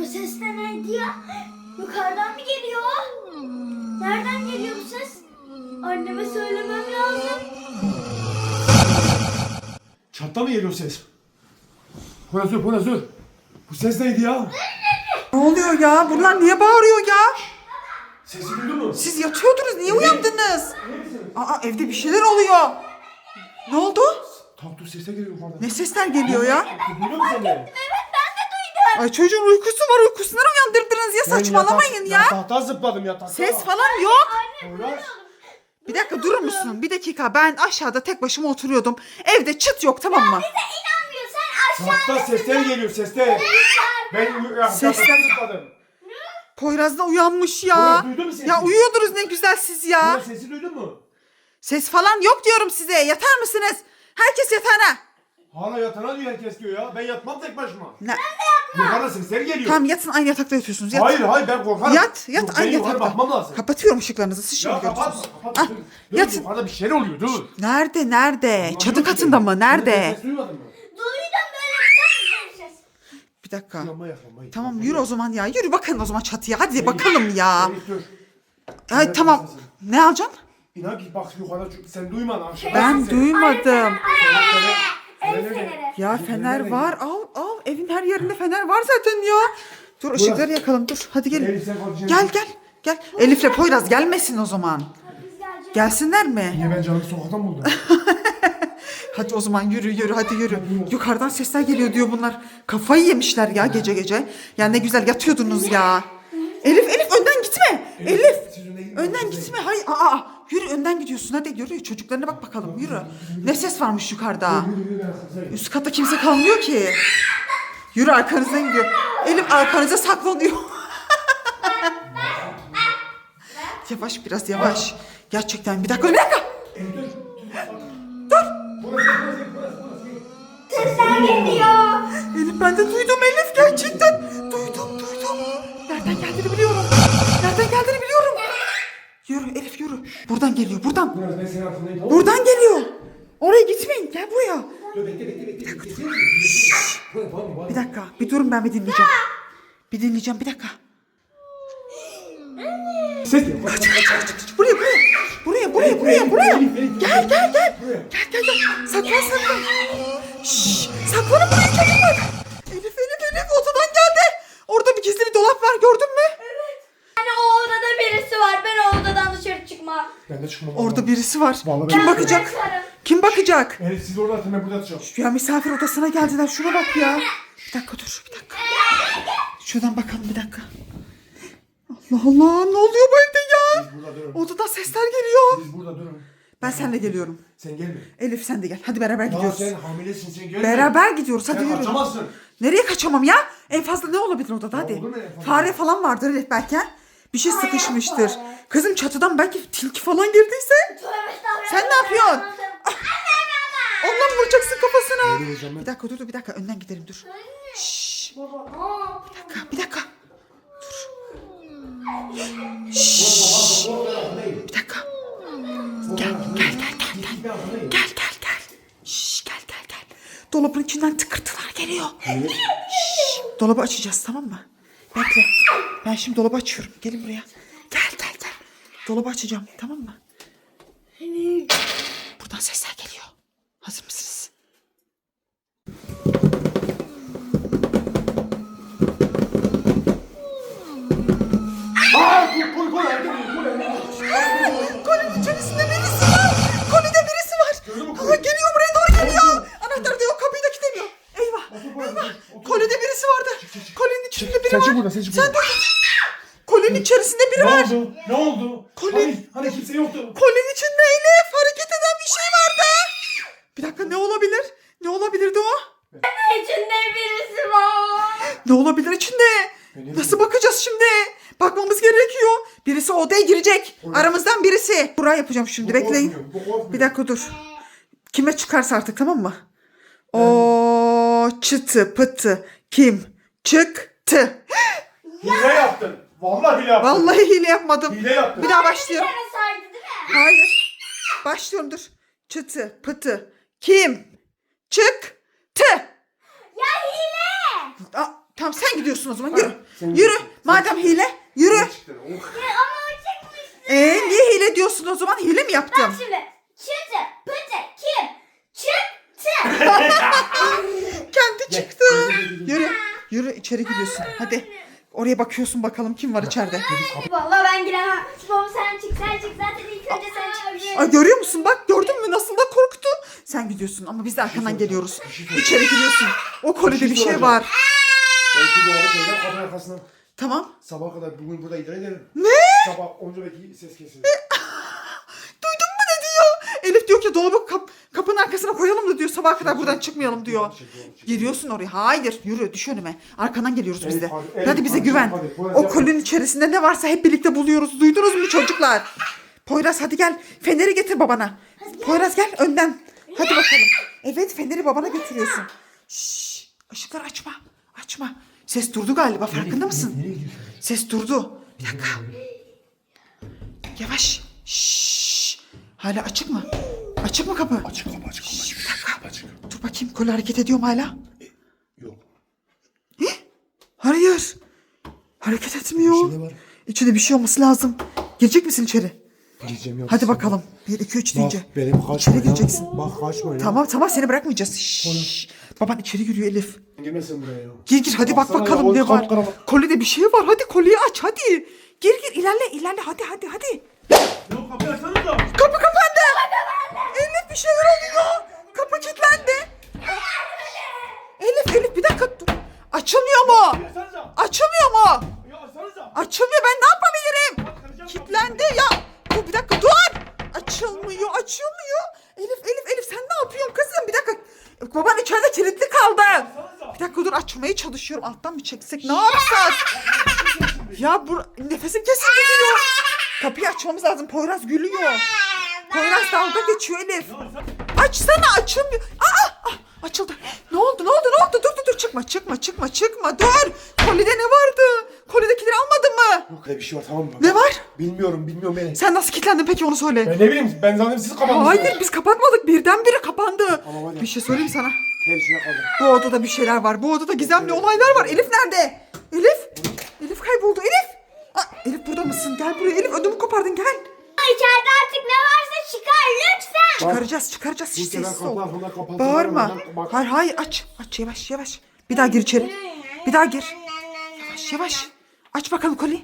O ses de neydi ya? Yukarıdan mı geliyor? Nereden geliyor bu ses? Anneme söylemem lazım. Çatta mı geliyor ses? Poyraz Poyraz Bu ses neydi ya? Ne oluyor ya? Bunlar niye bağırıyor ya? Sesi duydun mu? Siz yatıyordunuz. Niye uyandınız? Aa evde bir şeyler oluyor. Ne oldu? Tamam dur sesler geliyor yukarıdan. Ne sesler geliyor ya? Duyuyor musun sen beni? Ay çocuğun uykusu var. Uykusundan uyandırdınız ya. Saçmalamayın ya. Yataktan zıpladım yataktan. Ses falan yok. Poyraz. Bir dakika durur musun? Bir dakika ben aşağıda tek başıma oturuyordum. Evde çıt yok tamam mı? İnanmıyor sen aşağı. Yataktan sesler geliyor sesler. Ben yataktan Sesler- zıpladım. Poyraz da uyanmış ya. Poyraz duydun mu sesi? Ya uyuyordunuz ne güzel siz ya. Poyraz sesi duydun mu? Ses falan yok diyorum size. Yatar mısınız? Herkes yatağına. Hala yatana diyor herkes diyor ya. Ben yatmam tek başıma. Ne? Yukarıdan sesler geliyor. Tamam yatın aynı yatakta yatıyorsunuz. Yat. Hayır hayır ben korkarım. Yat, yat Yok, ben aynı yukarı yatakta. bakmam lazım. Kapatıyorum ışıklarınızı. Siz şimdi Ya kapatma görürsünüz. kapatma. Ah, dur. Dur, yatın. Yukarıda bir şeyler oluyor dur. Nerede nerede? Çatı katında mı? Nerede? Ses duymadın mı? Duydum böyle bir ses. Bir dakika. Yanma yakma. Tamam yürü o zaman ya. Yürü bakın o zaman çatıya. Hadi bakalım ya. Elif dur. Ay tamam. Ne alacaksın? İnan ki bak yukarıda sen duymadın aşağıda. Ben duymadım. El Fener- feneri. Ya fener var. Al al. Evin her yerinde fener var zaten ya. Dur ışıkları yakalım dur. Hadi gelin. Gel gel. Gel. Elif'le Poyraz gelmesin o zaman. Biz geleceğiz. Gelsinler mi? Niye ben canımı sokaktan buldum? Hadi o zaman yürü yürü hadi yürü. Yukarıdan sesler geliyor diyor bunlar. Kafayı yemişler ya gece gece. Ya ne güzel yatıyordunuz ya. Elif Elif önden gitme. Elif. siz öne gidin, Önden gitme. Hayır aa, aa. Yürü önden gidiyorsun hadi yürü. Çocuklarına bak bakalım yürü. Ne ses varmış yukarıda. Üst katta kimse kalmıyor ki. Yürü arkanızdan gidiyor. Elif arkanıza saklanıyor. yavaş biraz yavaş. Gerçekten bir dakika bir dakika. Sesler geliyor. Elif ben de duydum Elif gerçekten. Duydum duydum. Nereden geldiğini biliyorum. Yürü Elif yürü. Buradan geliyor buradan. Biraz ben senin altındayım tamam mı? Buradan geliyor. Oraya gitmeyin gel buraya. Dur bekle bekle bekle. bekle. Tamam tamam. Bir dakika bir durun ben bir dinleyeceğim. Bir dinleyeceğim bir dakika. Ses yok. Buraya buraya. Buraya buraya buraya buraya. Elif, Elif, Gel gel gel. Buraya. Gel gel gel. Saklan saklan. Şşş. Saklanın buraya çocuklar. Elif Elif Elif odadan geldi. Orada bir gizli bir dolap var gördün mü? Çıkmam. Orada birisi var. Vallahi Kim ben- bakacak? Kim bakacak? Elif siz orada atın ben burada atacağım. Ya misafir odasına geldiler. Şuna bak ya. Bir dakika dur bir dakika. Şuradan bakalım bir dakika. Allah Allah ne oluyor bu evde ya? Siz burada durun. Odadan sesler geliyor. Siz burada durun. Ben seninle geliyorum. Sen gelme. Elif sen de gel. Hadi beraber Ya gidiyoruz. sen hamilesin sen gelme. Beraber gidiyoruz. Hadi Sen yürü. kaçamazsın. Nereye kaçamam ya? En fazla ne olabilir odada hadi. olur mu en fazla? Fare falan vardır Elif belki. ha? Bir şey sıkışmıştır. Kızım çatıdan belki tilki falan girdiyse. Sen ne yapıyorsun? Onunla mı vuracaksın kafasına? Bir dakika dur dur bir dakika önden gidelim dur. Şşş. Bir dakika bir dakika. Bir dakika. Gel gel gel gel gel. Gel gel gel. Şşş gel gel gel. Dolabın içinden tıkırtılar geliyor. Şşş. Dolabı açacağız tamam mı? Bekle. Ben şimdi dolabı açıyorum. Gelin buraya. Gel gel gel. Dolabı açacağım tamam mı? Buradan sesler geliyor. Hazır mısınız? Vardı. Kolinin içinde biri Sen var. buradan, sen çık Sen buradan. de. Kolinin içerisinde biri Ne var. oldu? Ne oldu? Kolye- Hani, hani kimse yoktu. Kolinin içinde Elif hareket eden bir şey vardı. Bir dakika ne olabilir? Ne olabilirdi o? İçinde birisi var. Ne olabilir içinde? ne Nasıl bakacağız şimdi? Bakmamız gerekiyor. Birisi odaya girecek. Aramızdan birisi. Buraya yapacağım şimdi. Bu Bekleyin. korkmuyor, bu korkmuyor. Bir dakika dur. Kime çıkarsa artık tamam mı? O çıtı pıtı kim çıktı? Hile yaptın. Vallahi hile yaptın. Vallahi hile yapmadım. Hile yaptın. Bir daha başlıyorum. Bir saydı değil mi? Hayır. Başlıyorum dur. Çıtı pıtı kim çıktı? Ya hile. Aa, tamam sen gidiyorsun o zaman yürü. sen yürü. gidiyorsun. Madem hile yürü. Oh. Ama o çıkmıştı. Ee niye hile diyorsun o zaman? Hile mi yaptım? Bak şimdi. Çıtı pıtı kim? Çıktı. Kendi çıktı. Yürü. Yürü içeri gidiyorsun. Hadi. Oraya bakıyorsun bakalım kim var içeride. Vallahi ben giremem. Baba sen çık sen çık. Zaten ilk önce sen çıkacaksın. Ay görüyor musun bak gördün mü nasıl da korktu. Sen gidiyorsun ama biz de arkandan geliyoruz. İçeri giriyorsun. O kolide bir şey soracağım. var. Şu dolabı şeyden kapının arkasından Tamam. sabaha kadar bugün burada idare ederim. Ne? Sabah onca belki ses kesildi. Diyor? Ki dolabı kap- kapının arkasına koyalım da diyor sabaha kadar buradan çıkmayalım diyor. Giriyorsun oraya. Hayır yürü düş önüme. Arkandan geliyoruz biz de. Hadi, bize hadi, güven. O kolinin içerisinde ne varsa hep birlikte buluyoruz. Duydunuz mu çocuklar? Poyraz hadi gel. Feneri getir babana. Poyraz gel önden. Hadi bakalım. Evet feneri babana götürüyorsun. Şşş. Işıkları açma. Açma. Ses durdu galiba farkında mısın? Ses durdu. Bir dakika. Yavaş. Şşş. Hala açık mı? Açık mı kapı? Açık kapı açık kapı açık. Dakika. Açık. Dur bakayım kolu hareket ediyor mu hala? Yok. Hayır. Hareket etmiyor. İçinde var. İçinde bir şey olması lazım. Girecek misin içeri? Gireceğim yok. Hadi bakalım. 1, 2, 3 Bak deyince. benim kaçma İçeri ya. gireceksin. Bak kaçma ya. Tamam tamam seni bırakmayacağız. Şşş. Baban içeri giriyor Elif. Girmesin buraya ya. Gir gir hadi bak Baksana ya, bakalım o ne var. kapkara bak. Kolide bir şey var. Hadi kolyeyi aç hadi. Gir gir ilerle ilerle hadi hadi hadi. Yok kapıyı açsana. Kapı. Elif bir şeyler oluyor. Kapı kilitlendi. Elif Elif bir dakika dur. Açılmıyor mu? Açılmıyor mu? Açılmıyor ben ne yapabilirim? Kilitlendi ya. Dur bir dakika dur. Açılmıyor açılmıyor. Elif Elif Elif sen ne yapıyorsun kızım? Bir dakika. Baban içeride kilitli kaldı. Bir dakika dur açmaya çalışıyorum. Alttan mı çeksek ne yapsak? ya bu nefesim kesildi diyor. Kapıyı açmamız lazım. Poyraz gülüyor. Poyraz dalga geçiyor Elif. Açsana açılmıyor. Aa, ah, açıldı. Ne oldu ne oldu ne oldu? Dur dur dur çıkma çıkma çıkma çıkma dur. Kolide ne vardı? Kolidekileri almadın mı? Yok öyle bir şey var tamam mı? Ne var? Bilmiyorum bilmiyorum beni. Sen nasıl kilitlendin peki onu söyle. Ben ne bileyim ben zannettim siz kapattınız. Hayır biz kapatmadık birdenbire kapandı. Tamam, hadi. Bir şey söyleyeyim sana. Ter içine kaldım. Bu odada bir şeyler var. Bu odada gizemli olaylar var. Elif nerede? Elif? Elif kayboldu. Elif? Aa, Elif burada mısın? Gel buraya. Elif ödümü kopardın gel. İçeride artık ne varsa çıkar lütfen. Çıkaracağız çıkaracağız. Hiç sefer sessiz ol. bunlar kapalı. Bağırma. Bak. Hayır hayır aç. Aç yavaş yavaş. Bir daha gir içeri. Bir daha gir. Yavaş yavaş. Aç bakalım koli.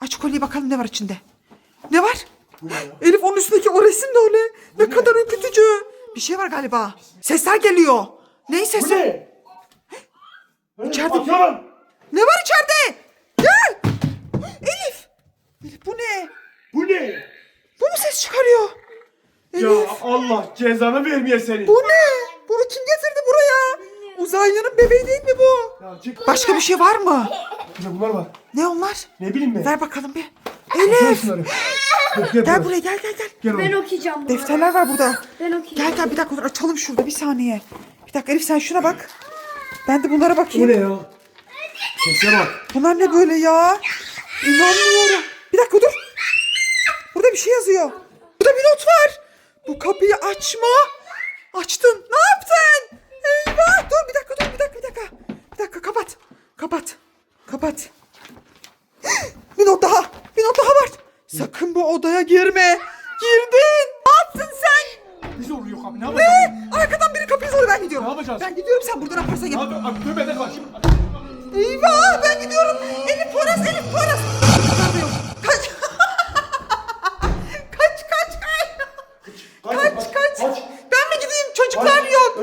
Aç koliyi bakalım ne var içinde. Ne var? Elif onun üstündeki o resim de öyle. Ne kadar ürkütücü. Bir şey var galiba. Sesler geliyor. Ne Bu sesi? ne? İçeride- Bakıyorum. Ne var içeride? Gel. Elif. Elif bu ne? Bu ne? Bu mu ses çıkarıyor? Ya. Allah cezanı vermeye seni. Bu ne? Bunu kim getirdi buraya? Uzaylının bebeği değil mi bu? Ya çık. Başka bir şey var mı? De bunlar var. Ne onlar? Ne bileyim ben. Ver bakalım bir. Elif. şunları. Gel, gel, Gel buraya gel gel gel. Gel Ben oğlum. okuyacağım bunu. Defterler var burada. Ben okuyacağım. Gel gel bir dakika dur açalım şurada bir saniye. Bir dakika Elif sen şuna bak. Ben de bunlara Bu bakayım. ne ya? Sese bak. Bunlar ne böyle ya? İnanmıyorum. Bir dakika dur. Burada bir şey yazıyor. Burada bir not var. Bu kapıyı açma. Açtın. Ne yaptın? Eyvah. Dur bir dakika dur bir dakika bir dakika. Bir dakika kapat. Kapat. Kapat. Bir not daha. Bir not daha var. Sakın bu odaya girme. Girdin. Ne yaptın sen? Bize oluyor abi ne yapacağız? Ne? Arkadan biri kapıyı zorluyor. Ben gidiyorum. Ne yapacağız? Ben gidiyorum sen buradan Ne git. yapıyorsun? Abi ben de kaçayım. Eyvah ben gidiyorum.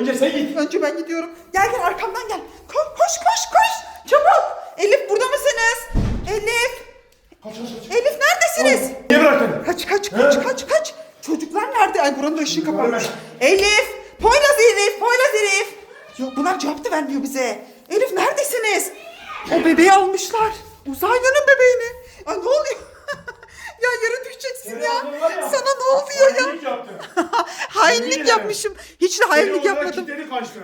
Önce sen git. Önce ben gidiyorum. Gel gel arkamdan gel. Koş koş koş koş. Çabuk. Elif burada mısınız? Elif. Kaç kaç kaç. Elif neredesiniz? Niye bıraktın? Kaç kaç kaç He? kaç kaç. Çocuklar nerede? Ay buranın da ışığı kapanmış. Elif. Poyraz Elif. Poyraz Elif. Yok bunlar cevap da vermiyor bize. Elif neredesiniz? O bebeği almışlar. Uzaylının bebeğini. Ay ne oluyor? Ya yere düşeceksin ya. Sana ne oluyor ya? Hainlik yaptın. hainlik Yemin yapmışım. Hiç de hainlik yapmadım.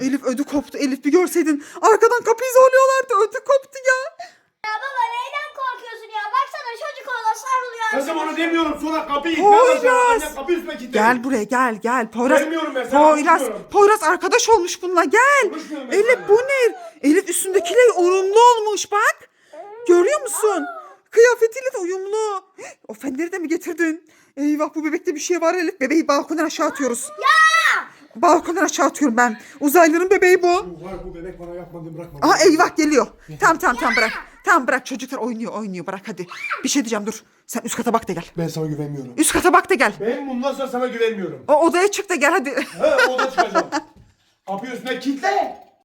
Elif ödü koptu. Elif bir görseydin. Arkadan kapıyı zorluyorlardı. Ödü koptu ya. Ya baba neyden korkuyorsun ya? Baksana çocuk orada sarılıyor. Kızım onu demiyorum sonra kapıyı Poyraz. kapıyı üstüne kilitledi. Gel buraya gel gel. Poyraz. Gelmiyorum ben, sana Poyraz. konuşmuyorum. Poyraz arkadaş olmuş bununla gel. Konuşmuyorum ben Elif bu ne? Elif üstündekiler olmuş. olmuş bak. Görüyor musun? Kıyafetiyle de uyumlu. O fenleri de mi getirdin? Eyvah bu bebekte bir şey var Elif. Bebeği balkondan aşağı atıyoruz. Ya! Balkondan aşağı atıyorum ben. Uzaylının bebeği bu. Var bu bebek bana yapmadı bırakmadı. Aa eyvah geliyor. Tamam tamam tamam bırak. Tamam bırak çocuklar oynuyor oynuyor bırak hadi. Bir şey diyeceğim dur. Sen üst kata bak da gel. Ben sana güvenmiyorum. Üst kata bak da gel. Ben bundan sonra sana güvenmiyorum. O odaya çık da gel hadi. He o da çıkacağım. Kapıyı üstüne kilitle.